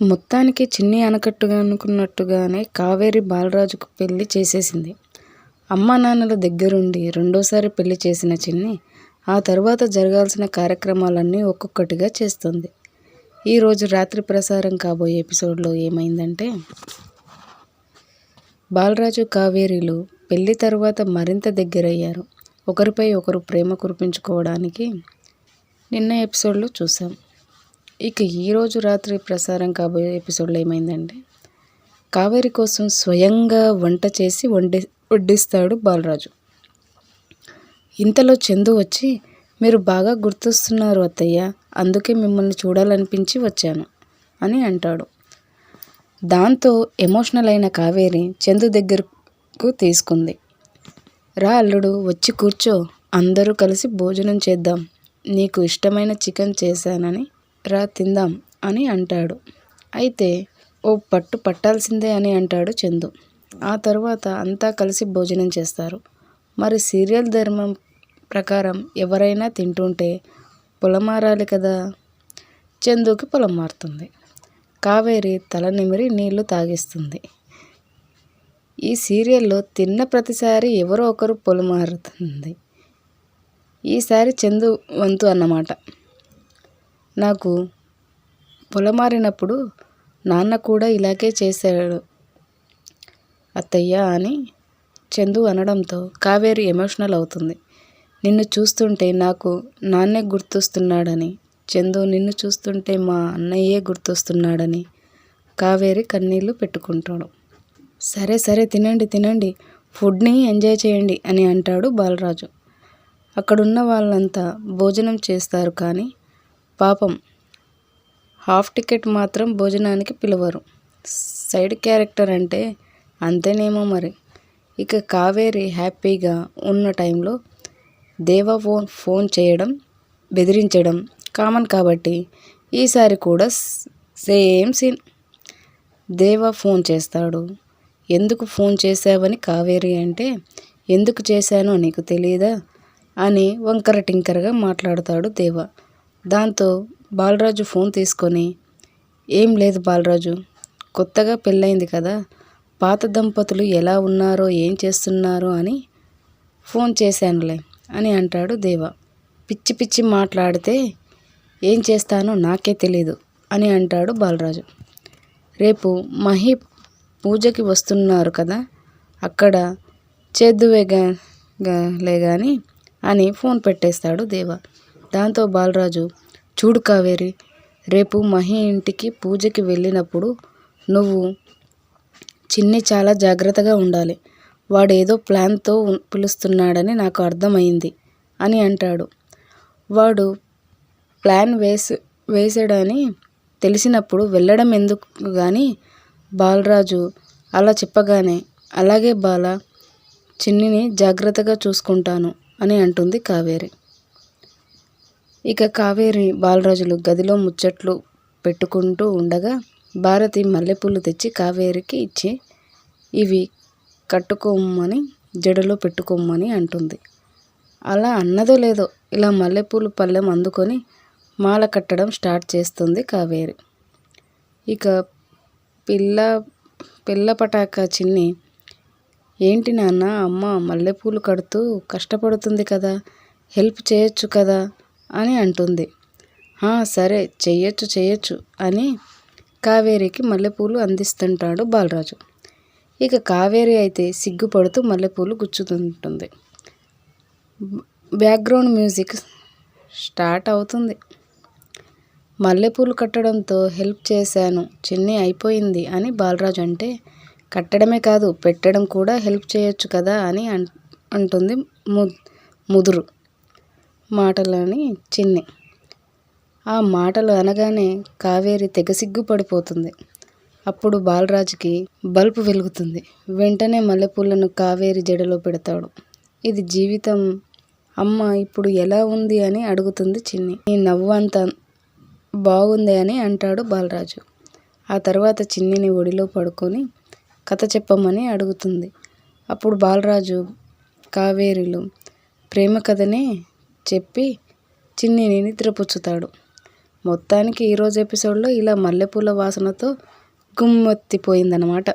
మొత్తానికి చిన్ని అనకట్టుగా అనుకున్నట్టుగానే కావేరి బాలరాజుకు పెళ్ళి చేసేసింది. అమ్మా నాన్నల దగ్గరుండి రెండోసారి పెళ్ళి చేసిన చిన్ని ఆ తర్వాత జరగాల్సిన కార్యక్రమాలన్నీ ఒక్కొక్కటిగా చేస్తుంది ఈరోజు రాత్రి ప్రసారం కాబోయే ఎపిసోడ్లో ఏమైందంటే బాలరాజు కావేరీలు పెళ్ళి తర్వాత మరింత దగ్గరయ్యారు. ఒకరిపై ఒకరు ప్రేమ కురిపించుకోవడానికి నిన్న ఎపిసోడ్లో చూశాం. ఇక ఈరోజు రాత్రి ప్రసారం కాబోయే ఎపిసోడ్లో ఏమైందంటే కావేరి కోసం స్వయంగా వంట చేసి వండి వడ్డిస్తాడు బాలరాజు. ఇంతలో చందు వచ్చి మీరు బాగా గుర్తొస్తున్నారు అత్తయ్య అందుకే మిమ్మల్ని చూడాలనిపించి వచ్చాను అని అంటాడు. దాంతో ఎమోషనల్ అయిన కావేరి చందు దగ్గరకు తీసుకుంది. రా అల్లుడు వచ్చి కూర్చో అందరూ కలిసి భోజనం చేద్దాం నీకు ఇష్టమైన చికెన్ చేశానని రా తిందాం అని అంటాడు. అయితే ఓ పట్టు పట్టాల్సిందే అని అంటాడు చందు. ఆ తరువాత అంతా కలిసి భోజనం చేస్తారు. మరి సీరియల్ ధర్మం ప్రకారం ఎవరైనా తింటుంటే పొలమారాలి కదా! చందుకి పొలం మారుతుంది. కావేరి తల నిమిరి నీళ్ళు తాగిస్తుంది ఈ సీరియల్లో తిన్న ప్రతిసారి ఎవరో ఒకరు పొలమారుతుంది. ఈసారి చందు వంతు అన్నమాట. నాకు పొలమారినప్పుడు నాన్న కూడా ఇలాగే చేశాడు అత్తయ్య అని చందు అనడంతో కావేరి ఎమోషనల్ అవుతుంది. నిన్ను చూస్తుంటే నాకు నాన్నే గుర్తొస్తున్నాడని చందు నిన్ను చూస్తుంటే మా అన్నయ్యే గుర్తొస్తున్నాడని కావేరి కన్నీళ్ళు పెట్టుకుంటాడు. సరే సరే తినండి తినండి ఫుడ్ని ఎంజాయ్ చేయండి అని అంటాడు బాలరాజు. అక్కడున్న వాళ్ళంతా భోజనం చేస్తారు కానీ పాపం హాఫ్ టికెట్ మాత్రం భోజనానికి పిలవరు. సైడ్ క్యారెక్టర్ అంటే అంతేనేమో మరి! ఇక కావేరి హ్యాపీగా ఉన్న టైంలో దేవ ఫోన్ ఫోన్ చేయడం బెదిరించడం కామన్ కాబట్టి ఈసారి కూడా సేమ్ సీన్. దేవ ఫోన్ చేస్తాడు. ఎందుకు ఫోన్ చేశావని కావేరి అంటే ఎందుకు చేశానో నీకు తెలియదా అని వంకర టింకరగా మాట్లాడతాడు దేవ. దాంతో బాలరాజు ఫోన్ తీసుకొని ఏం లేదు బాలరాజు కొత్తగా పెళ్ళైంది కదా పాత దంపతులు ఎలా ఉన్నారో ఏం చేస్తున్నారో అని ఫోన్ చేశానులే అని అంటాడు దేవ. పిచ్చి పిచ్చి మాట్లాడితే ఏం చేస్తానో నాకే తెలీదు అని అంటాడు బాలరాజు. రేపు మహి పూజకి వస్తున్నారు కదా అక్కడ చేద్దువేగా లే కానీ అని ఫోన్ పెట్టేస్తాడు దేవ. దాంతో బాలరాజు చూడు కావేరి రేపు మహి ఇంటికి పూజకి వెళ్ళినప్పుడు నువ్వు చిన్ని చాలా జాగ్రత్తగా ఉండాలి. వాడేదో ప్లాన్తో పిలుస్తున్నాడని నాకు అర్థమైంది అని అంటాడు. వాడు ప్లాన్ వేసి వేసాడని తెలిసినప్పుడు వెళ్ళడం ఎందుకు కానీ బాలరాజు అలా చెప్పగానే అలాగే బాల చిన్నిని జాగ్రత్తగా చూసుకుంటాను అని అంటుంది కావేరి. ఇక కావేరి బాలరాజులు గదిలో ముచ్చట్లు పెట్టుకుంటూ ఉండగా భారతి మల్లెపూలు తెచ్చి కావేరికి ఇచ్చి ఇవి కట్టుకోమని జడలో పెట్టుకోమ్మని అంటుంది. అలా అన్నదో లేదో ఇలా మల్లెపూలు పళ్ళెం అందుకొని మాల కట్టడం స్టార్ట్ చేస్తుంది కావేరి. ఇక పిల్ల పిల్ల పటాక చిన్ని ఏంటి నాన్న అమ్మ మల్లెపూలు కడుతూ కష్టపడుతుంది కదా హెల్ప్ చేయొచ్చు కదా అని అంటుంది. సరే చెయ్యొచ్చు చెయ్యొచ్చు అని కావేరికి మల్లెపూలు అందిస్తుంటాడు బాలరాజు. ఇక కావేరి అయితే సిగ్గుపడుతూ మల్లెపూలు గుచ్చుతుంటుంది. బ్యాక్గ్రౌండ్ మ్యూజిక్ స్టార్ట్ అవుతుంది. మల్లెపూలు కట్టడంతో హెల్ప్ చేశాను చిన్ని అయిపోయింది అని బాలరాజు అంటే కట్టడమే కాదు పెట్టడం కూడా హెల్ప్ చేయొచ్చు కదా అని అంటుంది ముదురు మాటలని చిన్ని. ఆ మాటలు అనగానే కావేరి తెగ సిగ్గుపడిపోతుంది. అప్పుడు బాలరాజుకి బల్బు వెలుగుతుంది. వెంటనే మల్లెపూలను కావేరి జడలో పెడతాడు. ఇది జీవితం అమ్మ ఇప్పుడు ఎలా ఉంది అని అడుగుతుంది చిన్ని. నీ నవ్వు అంత బాగుంది అని అంటాడు బాలరాజు. ఆ తర్వాత చిన్నిని ఒడిలో పడుకొని కథ చెప్పమని అడుగుతుంది. అప్పుడు బాలరాజు కావేరీలు ప్రేమ కథనే చెప్పి చిన్నిని నిద్రపుచ్చుతాడు. మొత్తానికి ఈరోజు ఎపిసోడ్లో ఇలా మల్లెపూల వాసనతో గుమ్మెత్తిపోయిందనమాట